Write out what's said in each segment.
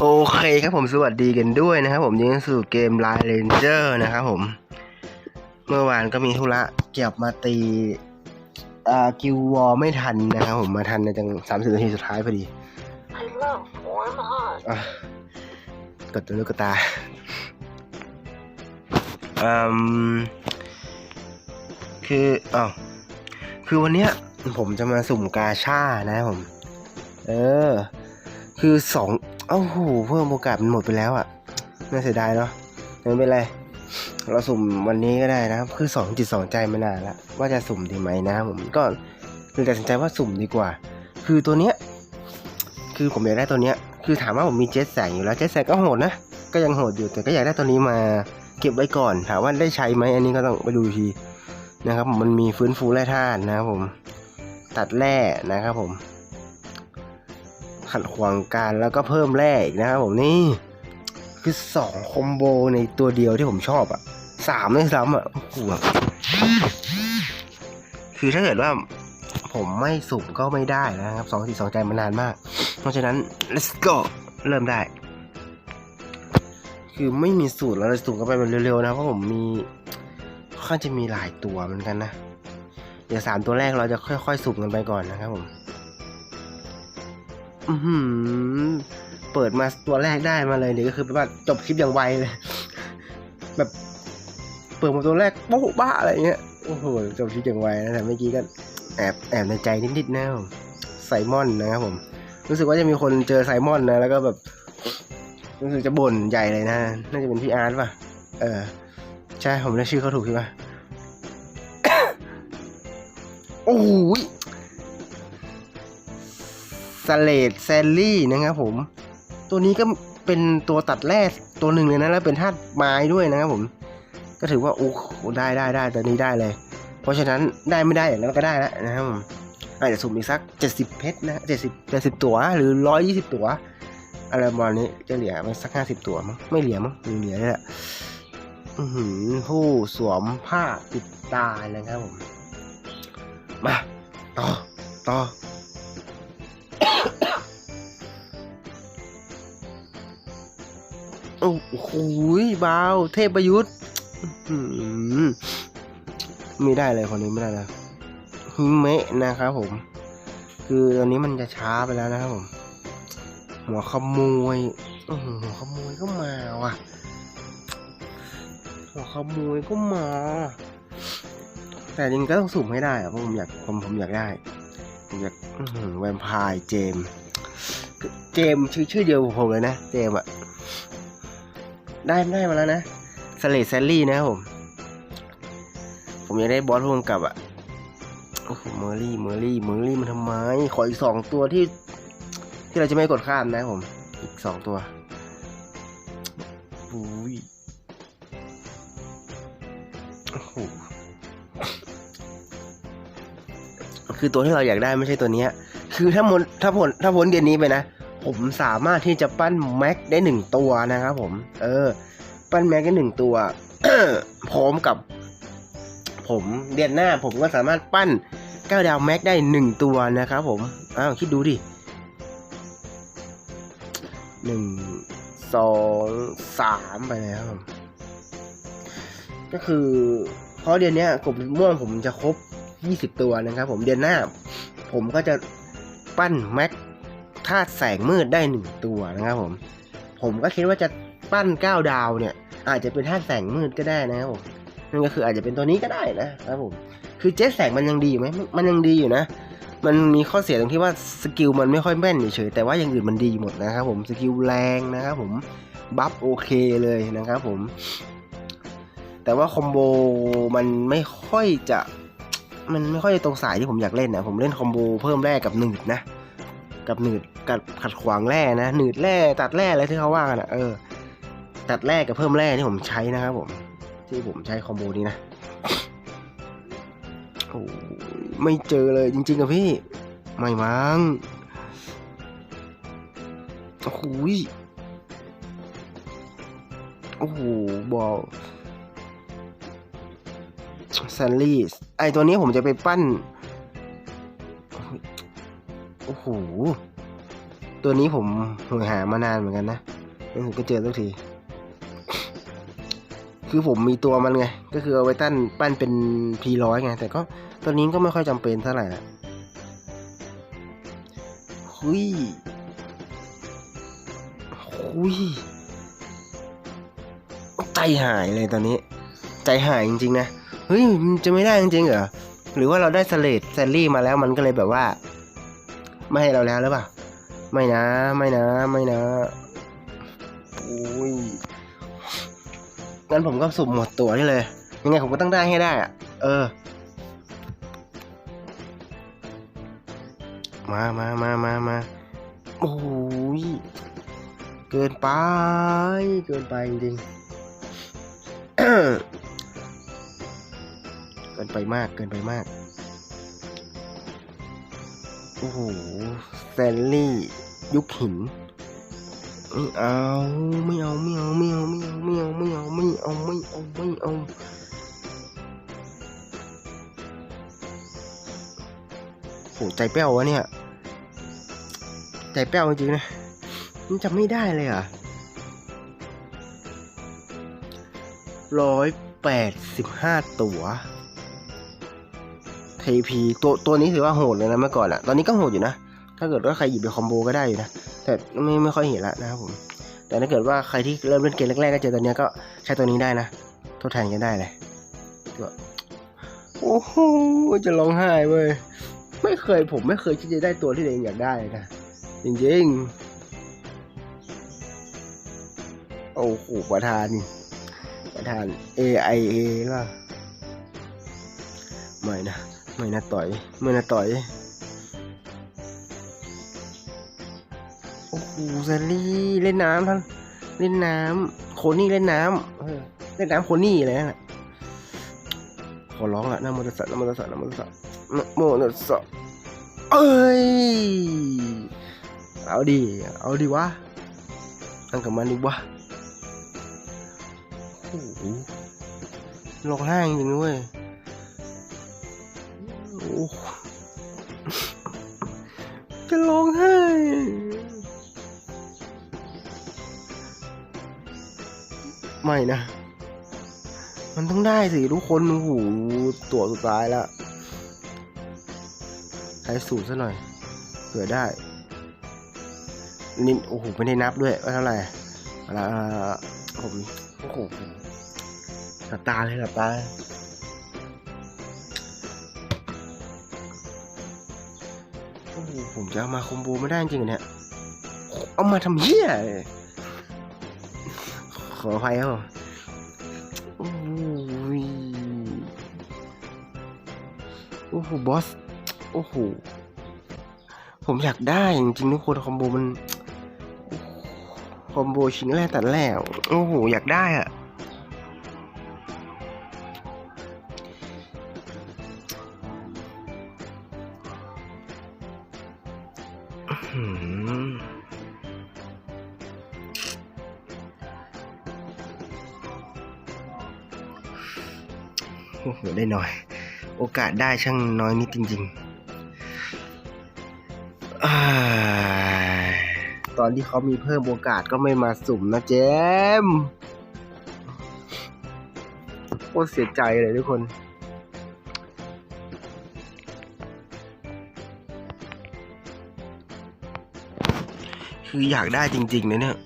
โอเคครับผมสวัสดีกันด้วยนะครับผมยินดีสู่เกม Line Ranger นะครับผม เมื่อวานก็มีธุระเกี่ยวมาตีอ่ากิววอไม่ทันนะครับผมมาทันในจังสามสิบนาทีสุดท้ายพอดี I love warm hugs. อะกดตัวลูกกระตาอืมคืออ้าวคือวันเนี้ยผมจะมาสุ่มกาชานะครับผม เออ คือสอง เอ้าโหเพิ่มโอกาสมันหมดไปแล้วอะ่ะน่าเสียดายเนาะไม่เป็นไร เราสุ่มวันนี้ก็ได้นะครับ คือสองจิตสองใจมานานละว่าจะสุ่มดีไหมนะผมก็เลยตัดสินใจว่าสุ่มดีกว่า คือตัวเนี้ย คือผมอยากได้ตัวเนี้ย คือถามว่าผมมีเจ็ตแสงอยู่แล้วเจ็ตแสงก็โหดนะ ก็ยังโหดอยู่แต่ก็อยากได้ตัวนี้มาเก็บไว้ก่อน ถามว่าได้ใช้ไหมอันนี้ก็ต้องไปดูทีนะครับ มันมีฟื้นฟูแร่ธาตุนะครับผม ตัดแร่นะครับผม ขัดขวางการแล้วก็เพิ่มแร่อีกนะครับผมนี่คือสองคอมโบในตัวเดียวที่ผมชอบอะสามด้วยซ้ำอะโอ้โหคือถ้าเกิดว่าผมไม่สุ่มก็ไม่ได้นะครับสองสี่สองใจมานานมาก เพราะฉะนั้น let's go เริ่มได้ คือไม่มีสูตรแล้วเลยสุ่มกันไปแบบเร็วๆนะ เพราะผมมีค่อนข้างจะมีหลายตัวเหมือนกันนะ เดี๋ยวสามตัวแรกเราจะค่อยๆสุ่มกันไปก่อนนะครับผม เปิดมาตัวแรกได้มาเลยนี่ก็คือแบบว่าจบคลิปอย่างไวเลย แบบเปิดมาตัวแรกโป๊ะบ้าอะไรเงี้ยโอ้โหจบคลิปอย่างไวนะแต่เมื่อกี้ก็แอบแอบในใจนิดๆนะครับผมไซมอนนะครับผม รู้สึกว่าจะมีคนเจอไซมอนนะ แล้วก็แบบรู้สึกจะบ่นใหญ่เลยนะ น่าจะเป็นพี่อาร์ตป่ะ เออ ใช่ ผมเรียกชื่อเขาถูกใช่ป่ะ โอ้ย สเลดแซลลี่นะครับผม ตัวนี้ก็เป็นตัวตัดแร่ตัวหนึ่งเลยนะแล้วเป็นธาตุไม้ด้วยนะครับผม ก็ถือว่าโอ้โหได้ได้ได้ตัวนี้ได้เลย เพราะฉะนั้นได้ไม่ได้อย่างนั้นก็ได้แล้วนะครับผมอาจจะสุ่มอีกสักเจ็ดสิบเพชรนะเจ็ดสิบเจ็ดสิบตัวหรือร้อยยี่สิบตัว อะไรประมาณนี้จะเหลือไปสักห้าสิบตัวมั้งไม่เหลือมั้งหรือเหลือนี่แหละอือหือผู้สวมผ้าปิดตานะครับผม มา ต่อ ต่อ โอ้โหบาว เทพประยุทธ์ไม่ได้เลยคนนี้ไม่ได้เลยฮิเมะนะครับผม คือตอนนี้มันจะช้าไปแล้วนะครับผม หัวขโมยหัวขโมยก็มาว่ะ หัวขโมยก็มา แต่จริงก็ต้องสุ่มให้ได้อะเพราะผมอยากผมผมอยากได้ผมอยากแวมไพร์เจม เจมชื่อชื่อเดียวกับผมเลยนะ เจมอะ ได้ได้มาแล้วนะสเลดแซลลี่นะผม ผมอยากได้บอสร่วมกับอะโอ้โหเมอร์รี่เมอร์รี่เมอร์รี่มันทำไม ขออีกสองตัวที่ ที่เราจะไม่กดข้ามนะผม อีกสองตัวอุ้ยโอ้โหคือตัวที่เราอยากได้ไม่ใช่ตัวเนี้ย คือถ้าพ้นถ้าพ้นถ้าพ้นเดือนนี้ไปนะ ผมสามารถที่จะปั้นแม็กได้หนึ่งตัวนะครับผม เออ ปั้นแม็กได้หนึ่งตัวพร้อมกับ ผมเดือนหน้า ผมก็สามารถปั้นเก้าดาวแม็กได้หนึ่งตัวนะครับผม อ้าวคิดดูดิหนึ่งสองสามไปแล้วก็คือเพราะเดือนเนี้ยกบม่วงผมจะครบยี่สิบตัวนะครับผมเดือนหน้า ผมก็จะปั้นแม็ก ธาตุแสงมืดได้หนึ่งตัวนะครับผม ผมก็คิดว่าจะปั้นเก้าดาวเนี่ย อาจจะเป็นธาตุแสงมืดก็ได้นะครับผมนั่นก็คืออาจจะเป็นตัวนี้ก็ได้นะครับผมคือเจ็ตแสงมันยังดีอยู่ไหมมันยังดีอยู่นะ มันมีข้อเสียตรงที่ว่าสกิลมันไม่ค่อยแม่นเฉยแต่ว่าอย่างอื่นมันดีหมดนะครับผมสกิลแรงนะครับผมบัฟโอเคเลยนะครับผม แต่ว่าคอมโบมันไม่ค่อยจะมันไม่ค่อยจะตรงสายที่ผมอยากเล่นนะผมเล่นคอมโบเพิ่มแรกกับหนืดนะ กับหนืดกับขัดขวางแร่นะหนืดแร่ตัดแร่อะไรที่เขาว่ากันอะเออ ตัดแร่กับเพิ่มแร่ที่ผมใช้นะครับผม ที่ผมใช้คอมโบนี้นะโอ้ไม่เจอเลยจริงๆอะพี่ ไม่มั้งโอ้โหโอ้โหบอลแซนลี่ไอตัวนี้ผมจะไปปั้น หตัวนี้ผมหวยหามานานเหมือนกันนะแล้วผมก็เจอสักที คือผมมีตัวมันไง ก็คือเอาไว้ตั้นปั้นเป็นพีร้อยไง แต่ก็ตัวนี้ก็ไม่ค่อยจำเป็นเท่าไหร่ละหุยหุยใจหายเลยตอนนี้ ใจหายจริงๆนะ เฮ้ยมันจะไม่ได้จริงๆเหรอหรือว่าเราได้สเลดแซลลี่มาแล้วมันก็เลยแบบว่า ไม่ให้เราแล้วหรือเปล่า ไม่นะ ไม่นะ ไม่นะโอ้ย งั้นผมก็สุ่มหมดตัวนี่เลย ยังไงผมก็ต้องได้ให้ได้อะเออ มามามามามาโอ้ย เกินไป เกินไปจริงเกินไปมาก เกินไปมาก โอ้โหแซนลี่ ยุคหินไม่เอาไม่เอาไม่เอาไม่เอาไม่เอาไม่เอาไม่เอาไม่เอาไม่เอาไม่เอาโหใจแป้ววะเนี่ย ใจแป้วจริงๆนะมันจะไม่ได้เลยอะร้อยแปดสิบห้าตัว KP ตัวตัวนี้ถือว่าโหดเลยนะเมื่อก่อนอะตอนนี้ก็โหดอยู่นะ ถ้าเกิดว่าใครหยิบไปคอมโบก็ได้อยู่นะ แต่ไม่ไม่ค่อยเห็นละนะครับผม แต่ถ้าเกิดว่าใครที่เริ่มเล่นเกมแรกๆก็เจอตัวนี้ก็ใช้ตัวนี้ได้นะ ทดแทนกันได้เลยโอ้โหจะร้องไห้เว้ย ไม่เคยผมไม่เคยที่จะได้ตัวที่ตัวเองอยากได้นะ จริงๆ โอ้โหประธาน ประธาน AIA ล่ะไม่นะ ไม่นะต่อยไม่นะต่อย โอ้โหแซลลี่เล่นน้ำท่านเล่นน้ำโคนี่เล่นน้ำเล่นน้ำโคนี่อะไรน่ะขอร้องละนะโมตัสสะนะโมตัสสะนะโมตัสสะนะโมตัสสะเอ้ย เอาดิเอาดิวะตั้งกับมันดิวะโอ้โหร้องไห้จริงๆเว้ย จะร้องไห้ไม่นะ มันต้องได้สิทุกคนโอ้โหตัวสุดท้ายแล้วใช้สูตรซะหน่อยเผื่อได้นี่โอ้โหไม่ได้นับด้วยว่าเท่าไหร่อาละเอาละผมโอ้โหหลับตาเลยหลับตา โอ้โหผมจะเอามาคอมโบไม่ได้จริงๆเนี่ย เอามาทำเหี้ย ขออภัยครับโอ้ยโอ้โหบอส โอ้โห ผมอยากได้จริงๆทุกคนคอมโบมัน คอมโบชิ้นแรกตัดแล้ว โอ้โห อยากได้อะ โหได้หน่อย โอกาสได้ช่างน้อยนิดจริงๆ ตอนที่เขามีเพิ่มโอกาสก็ไม่มาสุ่มนะเจมโคตรเสียใจเลยทุกคนคืออยากได้จริงๆนะเนี่ย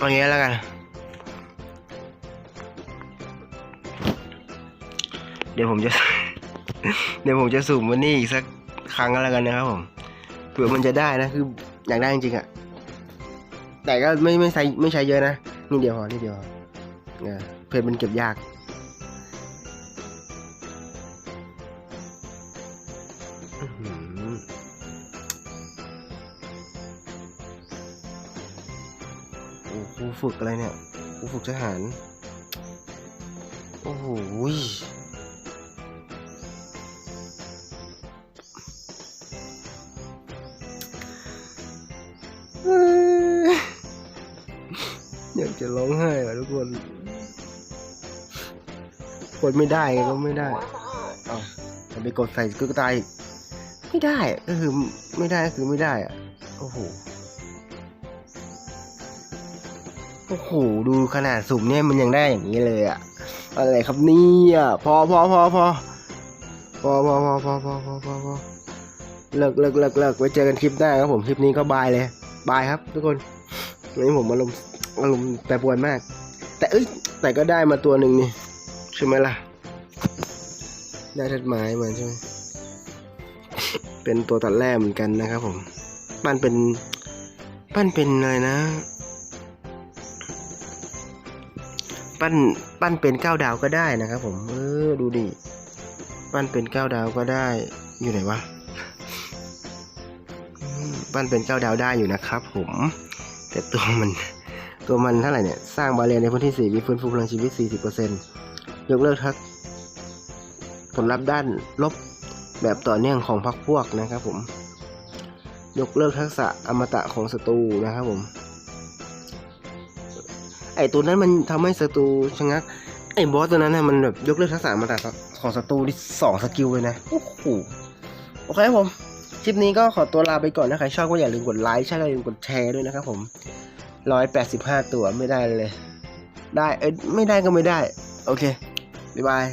เอางี้แล้วกัน เดี๋ยวผมจะ เดี๋ยวผมจะสุ่มวันนี้อีกสักครั้งก็แล้วกันนะครับผมเผื่อมันจะได้นะคืออยากได้จริงๆอะแต่ก็ไม่ไม่ใช้ไม่ใช้เยอะนะนี่เดียวพอนี่เดียวพอเออเพื่อมันเก็บยาก ฝึกอะไรเนี่ยครูฝึกทหาร โอ้โหอยากจะร้องไห้อะทุกคนคนไม่ได้ก็ไม่ได้ Warm heart. เอาแต่ไปกดใส่ก็ตายไม่ได้ก็คือไม่ได้ก็คือไม่ได้อะโอ้โห โอ้โหดูขนาดสุ่มเนี่ยมันยังได้อย่างนี้เลยอะอะไรครับเนี่ยพอพอพอพอพอพอพอพอพอพอพอพอเลิกเลิกเลิกเลิกไว้เจอกันคลิปหน้าครับผมคลิปนี้ก็บายเลยบายครับทุกคนวันนี้ผมอารมณ์อารมณ์แปรปรวนมาก แต่เอ้ยแต่ก็ได้มาตัวหนึ่งนี่ใช่ไหมล่ะ ได้ทัดไม้มาใช่ไหมเป็นตัวตัดแร่เหมือนกันนะครับผมปั้นเป็นปั้นเป็นอะไรนะ ปั้นปั้นเป็นเก้าดาวก็ได้นะครับผมเออดูดิปั้นเป็นเก้าดาวก็ได้อยู่ไหนวะปั้นเป็นเก้าดาวได้อยู่นะครับผมแต่ตัวมันตัวมันเท่าไหร่เนี่ยสร้างบาเรียนในพื้นที่สี่มีฟื้นฟูพลังชีวิต 40%ยกเลิกทักผลลัพธ์ด้านลบแบบต่อเนื่องของพรรคพวกนะครับผม ยกเลิกทักษะอมตะของศัตรูนะครับผม ไอตัวนั้นมันทำให้ศัตรูชะงัก ไอบอสตัวนั้นนะมันแบบยกเลิกทักษะอมตะของศัตรูที่สองสกิลเลยนะ โอ้โห โอเคครับผม คลิปนี้ก็ขอตัวลาไปก่อนนะ ใครชอบก็อย่าลืมกดไลค์ ใช่ก็อย่าลืมกดแชร์ด้วยนะครับผมร้อยแปดสิบห้าตัวไม่ได้เลย ได้ เอ้ยไม่ได้ก็ไม่ได้ โอเค บ๊ายบาย